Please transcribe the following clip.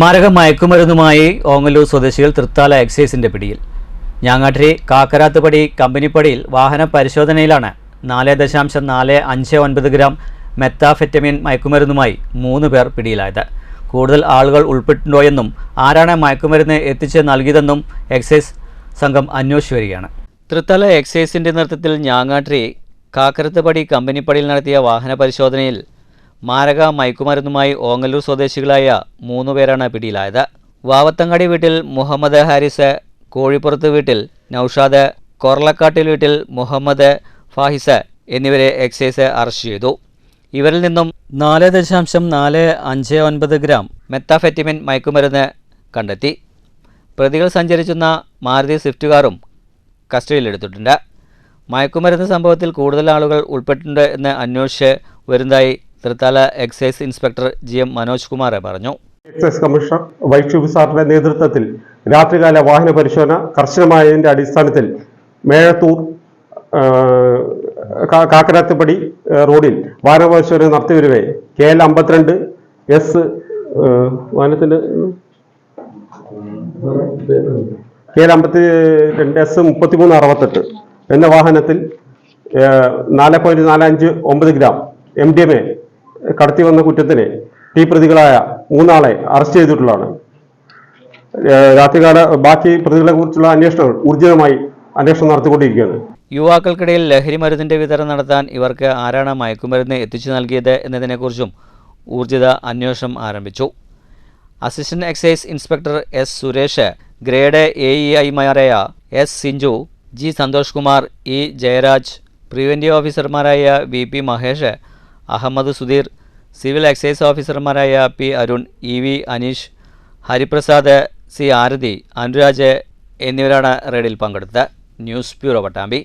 മാരക മയക്കുമരുന്നുമായി ഓങ്ങല്ലൂർ സ്വദേശികൾ തൃത്താല എക്സൈസിന്റെ പിടിയിൽ. ഞാങ്ങാട്ടിരി കാക്കരാത്തുപടി കമ്പനിപ്പടിയിൽ വാഹന പരിശോധനയിലാണ് നാല് ദശാംശം നാല് അഞ്ച് ഒൻപത് ഗ്രാം മെത്താഫെറ്റമിൻ മയക്കുമരുന്നുമായി മൂന്ന് പേർ പിടിയിലായത്. കൂടുതൽ ആളുകൾ ഉൾപ്പെട്ടിട്ടുണ്ടോയെന്നും ആരാണ് മയക്കുമരുന്ന് എത്തിച്ച് നൽകിയതെന്നും എക്സൈസ് സംഘം അന്വേഷിച്ചു വരികയാണ്. തൃത്തല എക്സൈസിന്റെ നേതൃത്വത്തിൽ ഞാങ്ങാട്ടിരി കാക്കരത്തുപടി കമ്പനിപ്പടിയിൽ നടത്തിയ വാഹന പരിശോധനയിൽ മാരക മയക്കുമരുന്നുമായി ഓങ്ങല്ലൂർ സ്വദേശികളായ മൂന്നുപേരാണ് പിടിയിലായത്. വാവത്തങ്ങാടി വീട്ടിൽ മുഹമ്മദ് ഹാരിസ് കോഴിപ്പുറത്ത് വീട്ടിൽ നൌഷാദ് കൊറളക്കാട്ടിൽ വീട്ടിൽ മുഹമ്മദ് ഫാഹിസ് എന്നിവരെ എക്സൈസ് അറസ്റ്റ് ചെയ്തു. ഇവരിൽ നിന്നും നാല് ദശാംശം നാല് അഞ്ച് ഒൻപത് ഗ്രാം മെത്താഫെറ്റിമിൻ മയക്കുമരുന്ന് കണ്ടെത്തി. പ്രതികൾ സഞ്ചരിച്ചുന്ന മാരുതി സ്വിഫ്റ്റ് കാറും കസ്റ്റഡിയിലെടുത്തിട്ടുണ്ട്. മയക്കുമരുന്ന് സംഭവത്തിൽ കൂടുതൽ ആളുകൾ ഉൾപ്പെട്ടിട്ടുണ്ട് എന്ന് അന്വേഷിച്ച് വരുന്നതായി Thrithala excise inspector G M Manoj Kumar പറഞ്ഞു. എക്സൈസ് കമ്മീഷണർ വൈഷു സാറിന്റെ നേതൃത്വത്തിൽ രാത്രികാല വാഹന പരിശോധന കർശനമായതിന്റെ അടിസ്ഥാനത്തിൽ മേഴത്തൂർ ആ, കാ- കാക്കരാത്തുപടി ആ, റോഡിൽ വാഹന പരിശോധന നടത്തി നടത്തിവരുവേ കെ എൽ അമ്പത്തിരണ്ട് എസ് വാഹനത്തിന്റെ കെ എൽ അമ്പത്തി രണ്ട് എസ് മുപ്പത്തിമൂന്ന് അറുപത്തെട്ട് എന്ന വാഹനത്തിൽ നാല് പോയിന്റ് നാല് അഞ്ച് ഒമ്പത് gram M D M A കടത്തി വന്ന കുറ്റത്തിന് ഈ പ്രതികളായ മൂന്നാളെ അറസ്റ്റ് ചെയ്തിട്ടുള്ളതാണ്. രാത്രികാല ബാക്കി പ്രതികളെ കുറിച്ചുള്ള അന്വേഷണം ഊർജിതമായി അന്വേഷണം നടത്തിക്കൊണ്ടിരിക്കുകയാണ്. യുവാക്കൾക്കിടയിൽ ലഹരി മരുന്നിന്റെ വിതരണം നടത്താൻ ഇവർക്ക് ആരാണ് മയക്കുമരുന്ന് എത്തിച്ചു നൽകിയത് എന്നതിനെക്കുറിച്ചും ഊർജിത അന്വേഷണം ആരംഭിച്ചു. Assistant excise inspector S Suresh grade A E ഐമാരായ S Sinju G Santhosh Kumar E Jayaraj preventive ഓഫീസർമാരായ V P Mahesh Ahammed Sudheer civil excise ഓഫീസർമാരായ P Arun E V Aneesh Hariprasad C Arathi Anuraj എന്നിവരാണ് റെയ്ഡിൽ പങ്കെടുത്തത്. News bureau Pattambi.